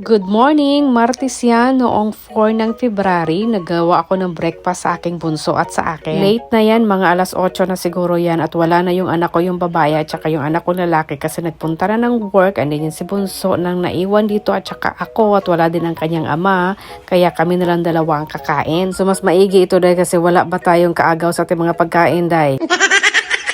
Good morning! Martes yan, noong 4 ng February, nagawa ako ng breakfast sa aking bunso at sa akin. Late na yan, mga alas 8 na siguro yan at wala na yung anak ko yung babae at saka yung anak ko lalaki kasi nagpunta na ng work and then si bunso nang naiwan dito at saka ako at wala din ang kanyang ama kaya kami na lang dalawa ang kakain. So mas maigi ito dahil kasi wala ba tayong kaagaw sa ating mga pagkain dahil.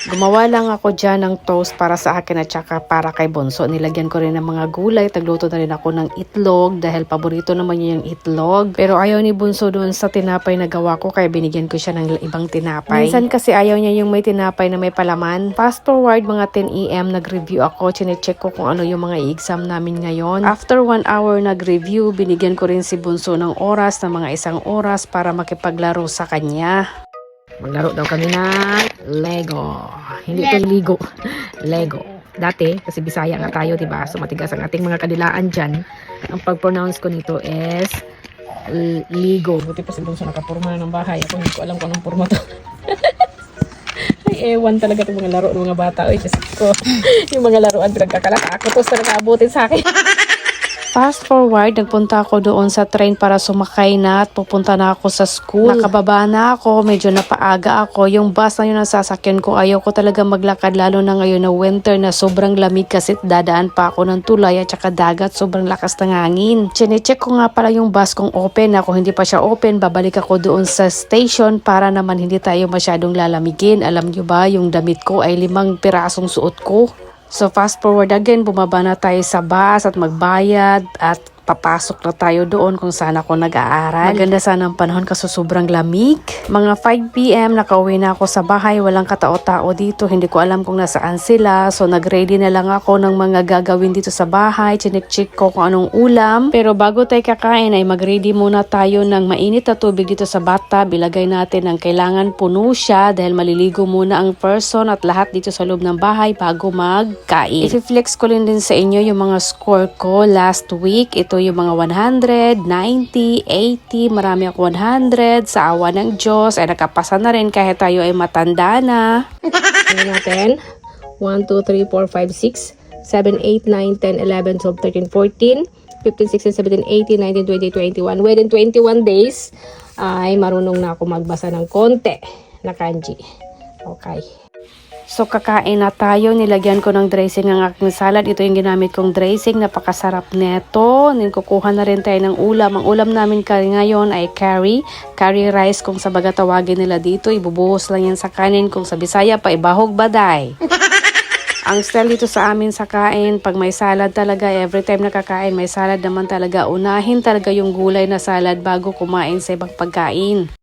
Gumawa lang ako dyan ng toast para sa akin at saka para kay Bonso. Nilagyan ko rin ng mga gulay. Tagluto na rin ako ng itlog dahil paborito naman niya yung itlog. Pero ayaw ni Bonso doon sa tinapay na gawa ko kaya binigyan ko siya ng ibang tinapay. Minsan kasi ayaw niya yung may tinapay na may palaman. Fast forward mga 10 a.m. nag-review ako. Chinecheck ko kung ano yung mga exam namin ngayon. After one hour nag-review, binigyan ko rin si Bunso ng oras na mga isang oras para makipaglaro sa kanya. Maglaro daw kami ng Lego. Hindi ito Ligo. Lego. Dati, kasi Bisaya nga tayo, di ba? So matigas ang ating mga kadilaan dyan. Ang pag-pronounce ko nito is Ligo. Buti pa si Bunso nakapurma na ng bahay. Ako hindi ko alam kung anong purma to. Ay, ewan talaga itong mga laro ng mga bata. Uy, Diyos ko. yung mga laruan pinagkakalata. Ako to talaga abutin sa akin. Fast forward, nagpunta ako doon sa train para sumakay na at pupunta na ako sa school. Nakababa na ako, medyo napaaga ako. Yung bus na yun ang sasakyan ko, ayaw ko talaga maglakad lalo na ngayon na winter na sobrang lamig kasi dadaan pa ako ng tulay at saka dagat, sobrang lakas ng hangin. Chinecheck ko nga pala yung bus kung open. Ako hindi pa siya open, babalik ako doon sa station para naman hindi tayo masyadong lalamigin. Alam nyo ba, yung damit ko ay limang pirasong suot ko. So fast forward again, bumaba na tayo sa bus at magbayad at papasok na tayo doon kung saan ako nag-aaral. Maganda sana ang panahon kasi sobrang lamig. Mga 5pm, nakauwi na ako sa bahay. Walang katao-tao dito. Hindi ko alam kung nasaan sila. So nag-ready na lang ako ng mga gagawin dito sa bahay. Chinik-check ko kung anong ulam. Pero bago tayo kakain ay mag-ready muna tayo ng mainit na tubig dito sa bathtub. Ilagay natin ang kailangan puno siya dahil maliligo muna ang person at lahat dito sa loob ng bahay bago magkain. I-flex ko rin din sa inyo yung mga score ko last week. Ito yung mga 100, 90, 80, marami ako 100. Sa awa ng Diyos ay nakapasa na rin kahit tayo ay matanda na. Ano natin? 1, 2, 3, 4, 5, 6, 7, 8, 9, 10, 11, 12, 13, 14, 15, 16, 17, 18, 19, 20, 21. Within 21 days ay marunong na ako magbasa ng konti na kanji. Okay. So kakain na tayo, nilagyan ko ng dressing ang aking salad. Ito yung ginamit kong dressing, napakasarap neto. Kukuha na rin tayo ng ulam. Ang ulam namin ngayon ay curry. Curry rice kung sa baga tawagin nila dito. Ibubuhos lang yan sa kanin. Kung sa Bisaya pa, ibahog baday. Ang style dito sa amin sa kain, pag may salad talaga, every time nakakain, may salad naman talaga. Unahin talaga yung gulay na salad bago kumain sa ibang pagkain.